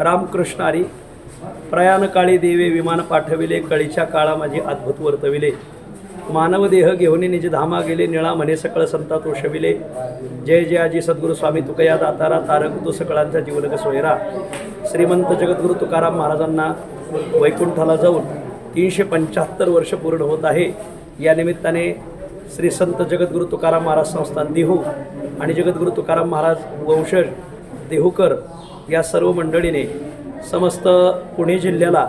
रामकृष्ण. हरी प्रयाणकाळी देवे विमान पाठविले कळीच्या काळा माझे अद्भुत वर्तविले. मानव देह घेऊन निज धामा गेले निळा म्हणे सकळ संता तोषविले जय जय आजी सद्गुरू स्वामी तुकया दातारा तारक तू सकळांचा जीवनक सोयरा. श्रीमंत जगद्गुरू तुकाराम महाराजांना वैकुंठाला जाऊन तीनशे पंच्याहत्तर वर्ष पूर्ण होत आहे. या निमित्ताने श्री संत जगद्गुरू तुकाराम महाराज संस्थान देहू आणि जगद्गुरू तुकाराम महाराज वंशज देहूकर या सर्व मंडळीने समस्त पुणे जिल्ह्याला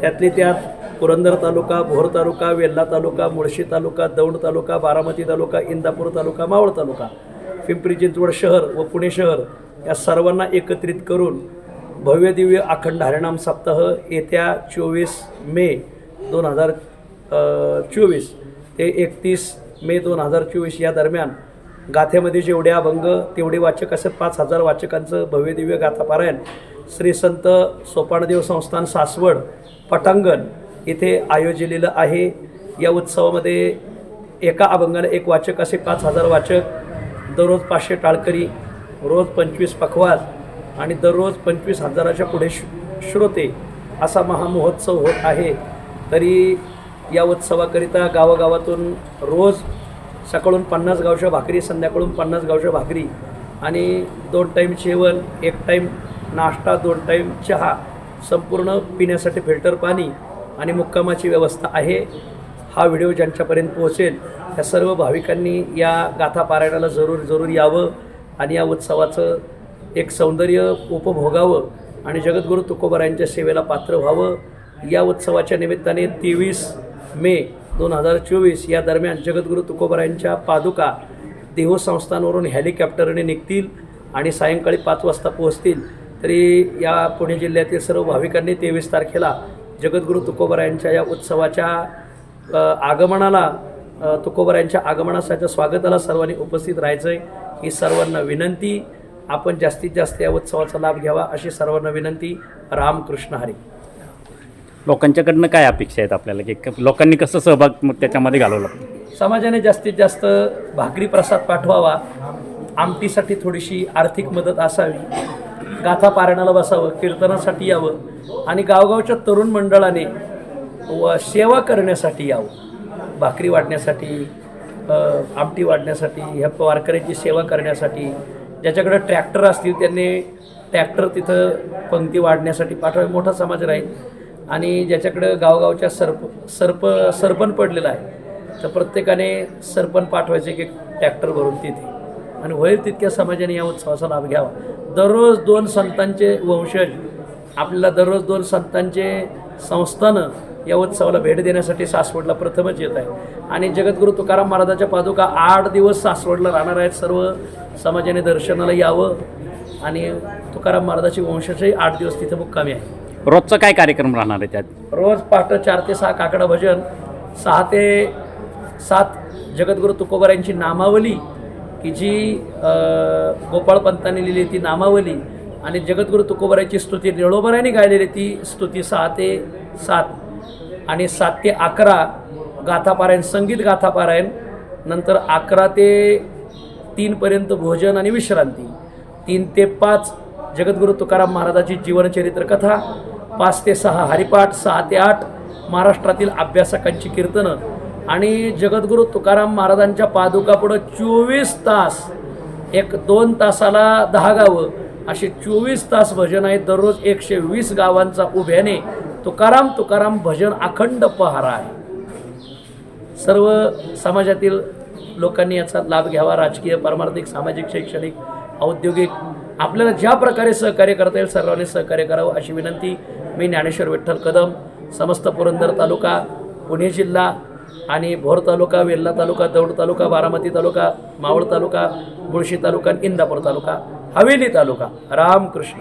त्यातली त्यात पुरंदर तालुका भोर तालुका वेल्हा तालुका मुळशी तालुका दौंड तालुका बारामती तालुका इंदापूर तालुका मावळ तालुका पिंपरी चिंचवड शहर व पुणे शहर या सर्वांना एकत्रित करून भव्य दिव्य अखंड हरिणाम सप्ताह येत्या चोवीस मे दोन हजार चोवीस ते एकतीस मे दोन हजार चोवीस या दरम्यान गाथेमध्ये जेवढे अभंग तेवढे वाचक असे पाच हजार वाचकांचं भव्यदिव्य गाथापारायण. श्री संत सोपानदेव संस्थान सासवड पटांगण इथे आयोजलेलं आहे. या उत्सवामध्ये एका अभंगाला एक वाचक असे पाच हजार वाचक दररोज पाचशे टाळकरी रोज पंचवीस पखवाज आणि दररोज पंचवीस हजाराच्या पुढे श श्रोते असा महामहोत्सव होत आहे. तरी या उत्सवाकरिता गावागावातून रोज सकाळून पन्नास गावच्या भाकरी संध्याकाळून पन्नास गावच्या भाकरी आणि दोन टाईम जेवण एक टाईम नाश्ता दोन टाईम चहा. संपूर्ण पिण्यासाठी फिल्टर पाणी आणि मुक्कामाची व्यवस्था आहे. हा व्हिडिओ ज्यांच्यापर्यंत पोहोचेल त्या सर्व भाविकांनी या गाथा पारायणाला जरूर जरूर यावं आणि या उत्सवाचं एक सौंदर्य उपभोगावं आणि जगद्गुरू तुकोबारायांच्या सेवेला पात्र व्हावं. या उत्सवाच्या निमित्ताने तेवीस मे दोन हजार चोवीस या दरम्यान जगद्गुरू तुकोबरांच्या पादुका देहू संस्थांवरून हेलिकॉप्टरने निघतील आणि सायंकाळी पाच वाजता पोहोचतील. तरी या पुणे जिल्ह्यातील सर्व भाविकांनी तेवीस तारखेला जगद्गुरू तुकोबारायांच्या या उत्सवाच्या आगमनाला अ, तुकोबारायांच्या आगमनासाठी स्वागताला सर्वांनी उपस्थित राहायचं आहे ही सर्वांना विनंती. आपण जास्तीत जास्त या उत्सवाचा लाभ घ्यावा अशी सर्वांना विनंती. रामकृष्ण हरी. लोकांच्याकडनं काय अपेक्षा आहेत आपल्याला? की क- लोकांनी कसं सहभाग मग त्याच्यामध्ये घालवला? समाजाने जास्तीत जास्त भाकरी प्रसाद पाठवावा आमटीसाठी थोडीशी आर्थिक मदत असावी गाथा पारायणाला बसावं कीर्तनासाठी यावं आणि गावगावच्या तरुण मंडळाने व सेवा करण्यासाठी यावं. भाकरी वाढण्यासाठी अ, आमटी वाढण्यासाठी ह्या वारकऱ्यांची सेवा करण्यासाठी ज्याच्याकडे ट्रॅक्टर असतील त्यांनी ट्रॅक्टर तिथं पंक्ती वाढण्यासाठी पाठवावे. मोठा समाज राहील. आणि ज्याच्याकडं गावगावच्या सरप सरप सरपण पडलेला आहे तर प्रत्येकाने सरपण पाठवायचे की ट्रॅक्टर भरून तिथे. आणि होईल तितक्या समाजाने या उत्सवाचा लाभ घ्यावा. दररोज दोन संतांचे वंशज आपल्याला दररोज दोन संतांचे संस्थानं या उत्सवाला भेट देण्यासाठी सासवडला प्रथमच येत आहे. आणि जगद्गुरू तुकाराम महाराजाच्या पादुका आठ दिवस सासवडला राहणार आहेत. सर्व समाजाने दर्शनाला यावं आणि तुकाराम महाराजाची वंशजही आठ दिवस तिथं मुक्कामी आहे. रोजचा काय कार्यक्रम राहणार आहे त्यात? रोज पहाटे चार ते सहा काकडा भजन सहा ते सात जगद्गुरू तुकोबार यांची नामावली की जी गोपाळ गोपाळपंतांनी लिहिली ती नामावली आणि जगद्गुरू तुकोबाराची स्तुती निळोबरायांनी गायलेली ती स्तुती सहा ते सात आणि सात ते अकरा गाथापारायण संगीत गाथापारायण नंतर अकरा ते तीनपर्यंत भोजन आणि विश्रांती तीन ते पाच जगद्गुरू तुकाराम महाराजाची जीवनचरित्र कथा पाच ते सहा हरिपाठ सहा ते आठ महाराष्ट्रातील अभ्यासकांची कीर्तनं. आणि जगद्गुरू तुकाराम महाराजांच्या पादुकापुढं चोवीस तास एक दोन तासाला दहा गावं. असे चोवीस तास भजन आहे दररोज एकशे वीस गावांचा उभ्याने तुकाराम तुकाराम भजन अखंड पहारा आहे. सर्व समाजातील लोकांनी याचा लाभ घ्यावा. राजकीय पारमार्थिक सामाजिक शैक्षणिक औद्योगिक. आपल्याला ज्या प्रकारे सहकार्य करता येईल सर्वांनी सहकार्य करावं अशी विनंती मी ज्ञानेश्वर विठ्ठल कदम समस्त पुरंदर तालुका पुणे जिल्हा आणि भोर तालुका वेल्हा तालुका दौंड तालुका बारामती तालुका मावळ तालुका मुळशी तालुका आणि इंदापूर तालुका हवेली तालुका. रामकृष्ण.